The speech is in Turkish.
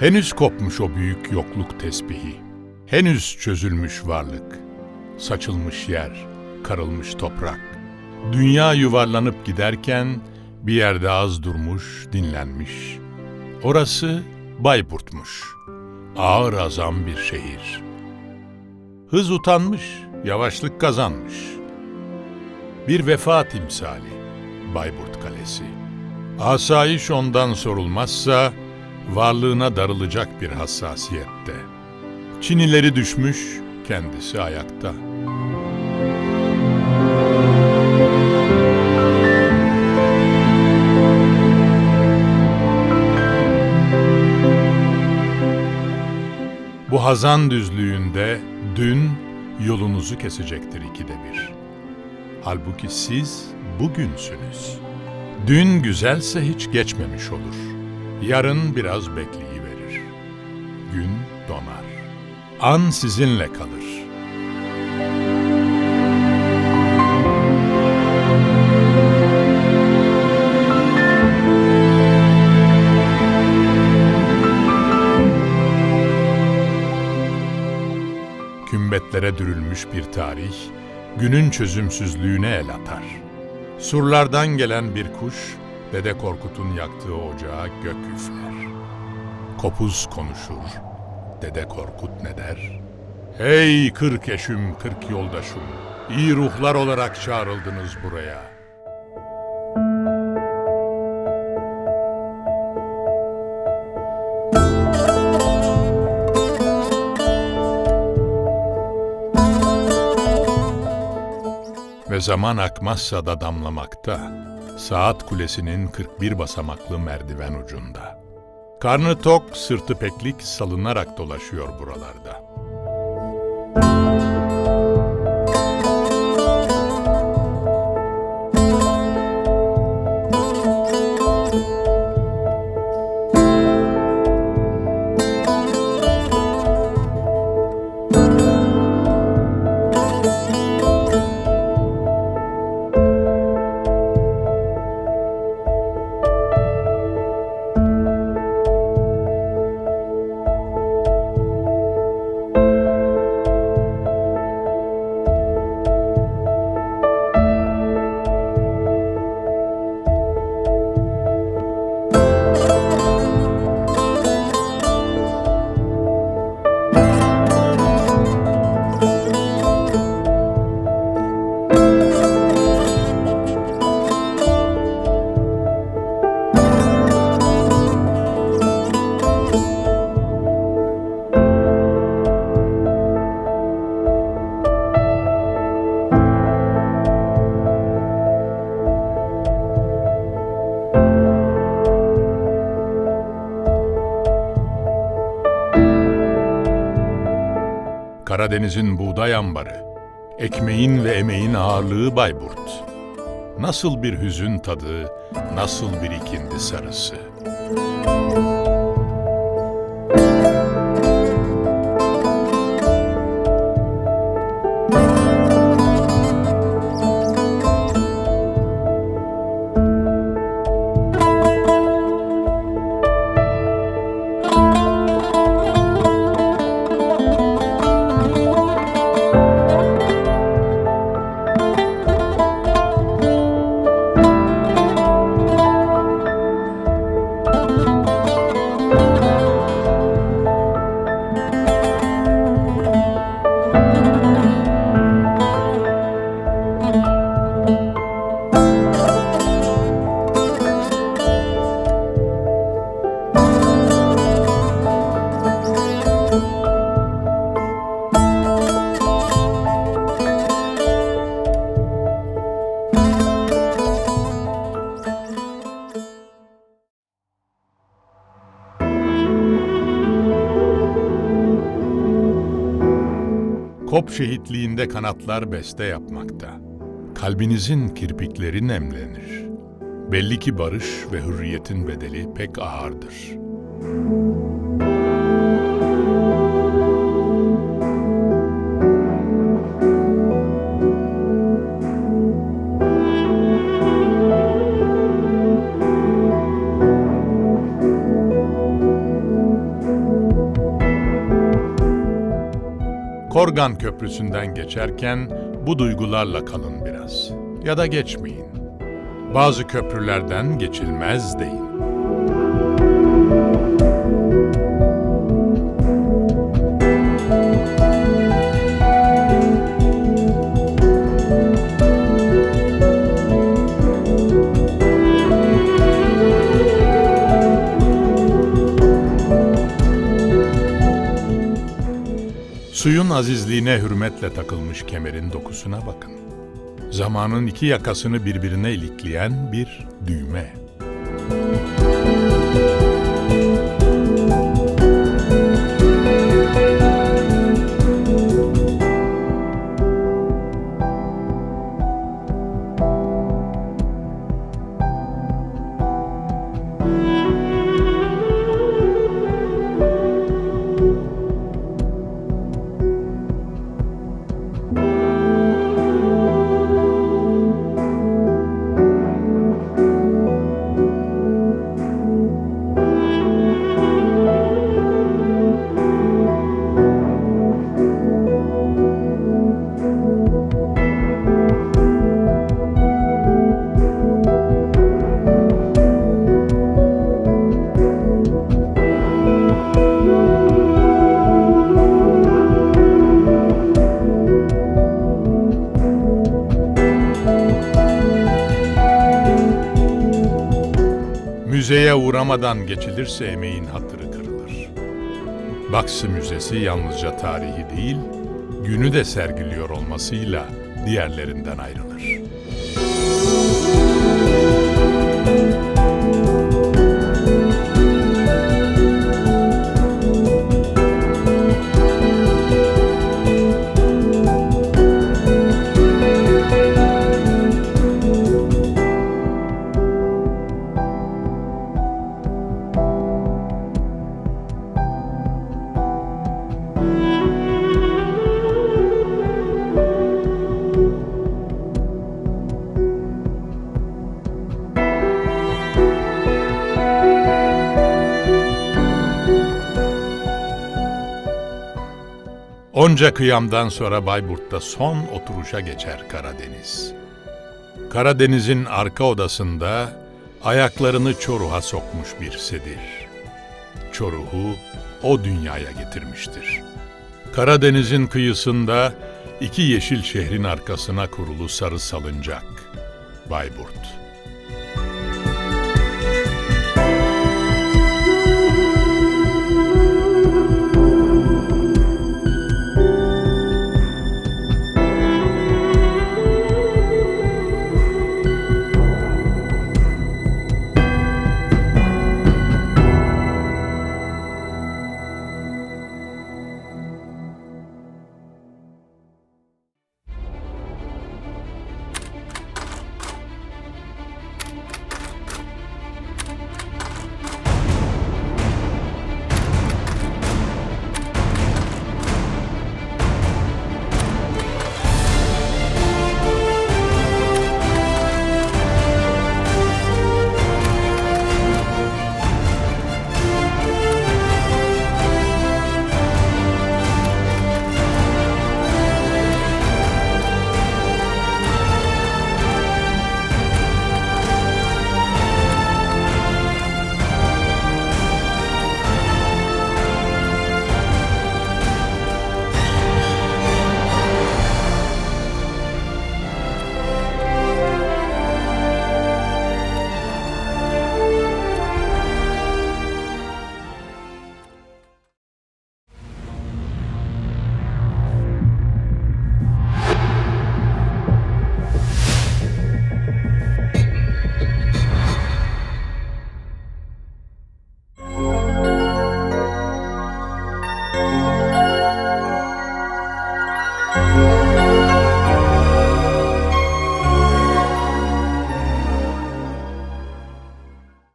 Henüz kopmuş o büyük yokluk tesbihi. Henüz çözülmüş varlık. Saçılmış yer, karılmış toprak. Dünya yuvarlanıp giderken bir yerde az durmuş, dinlenmiş. Orası Bayburt'muş. Ağır azam bir şehir. Hız utanmış, yavaşlık kazanmış. Bir vefa timsali Bayburt Kalesi. Asayiş ondan sorulmazsa varlığına darılacak bir hassasiyette. Çinileri düşmüş, kendisi ayakta. Bu hazan düzlüğünde dün yolunuzu kesecektir ikide bir. Halbuki siz bugünsünüz. Dün güzelse hiç geçmemiş olur. Yarın biraz bekleyiverir. Gün donar. An sizinle kalır. Kümbetlere dürülmüş bir tarih, günün çözümsüzlüğüne el atar. Surlardan gelen bir kuş, Dede Korkut'un yaktığı ocağa gök üfler. Kopuz konuşur, Dede Korkut ne der? Hey kırk eşüm, kırk yoldaşım, iyi ruhlar olarak çağrıldınız buraya. Zaman akmazsa da damlamakta. Saat kulesinin 41 basamaklı merdiven ucunda. Karnı tok, sırtı peklik salınarak dolaşıyor buralarda. Karadeniz'in buğday ambarı, ekmeğin ve emeğin ağırlığı Bayburt. Nasıl bir hüzün tadı, nasıl bir ikindi sarısı. Şehitliğinde kanatlar beste yapmakta. Kalbinizin kirpikleri nemlenir. Belli ki barış ve hürriyetin bedeli pek ağırdır. Horgan Köprüsü'nden geçerken bu duygularla kalın biraz. Ya da geçmeyin. Bazı köprülerden geçilmez deyin. Azizliğine hürmetle takılmış kemerin dokusuna bakın. Zamanın iki yakasını birbirine ilikleyen bir düğme. Müzeye uğramadan geçilirse emeğin hatırı kırılır. Baksı Müzesi yalnızca tarihi değil, günü de sergiliyor olmasıyla diğerlerinden ayrılır. Onca kıyamdan sonra Bayburt'ta son oturuşa geçer Karadeniz. Karadeniz'in arka odasında ayaklarını Çoruh'a sokmuş bir sedir. Çoruh'u o dünyaya getirmiştir. Karadeniz'in kıyısında iki yeşil şehrin arkasına kurulu sarı salıncak. Bayburt.